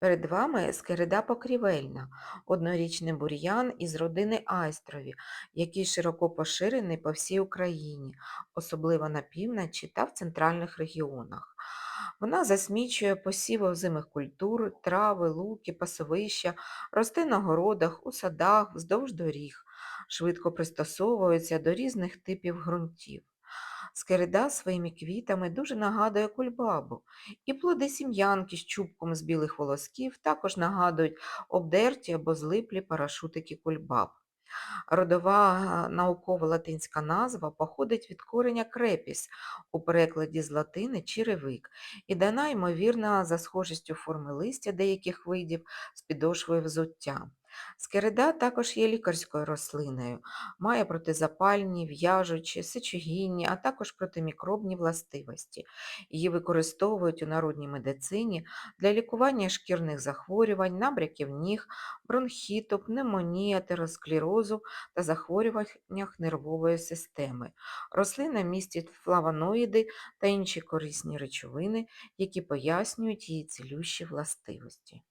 Перед вами скерида покрівельна, однорічний бур'ян із родини айстрові, який широко поширений по всій Україні, особливо на півночі та в центральних регіонах. Вона засмічує посіви озимих культур, трави, луки, пасовища, росте на городах, у садах, вздовж доріг, швидко пристосовується до різних типів ґрунтів. Скерида своїми квітами дуже нагадує кульбабу, і плоди сім'янки з чубком з білих волосків також нагадують обдерті або злиплі парашутики кульбаб. Родова е, наукова латинська назва походить від кореня крепіс у перекладі з латини черевик і дана, ймовірно, за схожістю форми листя деяких видів з підошвою взуття. Скерида також є лікарською рослиною, має протизапальні, в'яжучі, сечогінні, а також протимікробні властивості. Її використовують у народній медицині для лікування шкірних захворювань, набряків ніг, бронхіту, пневмонії, атеросклерозу та захворюваннях нервової системи. Рослина містить флавоноїди та інші корисні речовини, які пояснюють її цілющі властивості.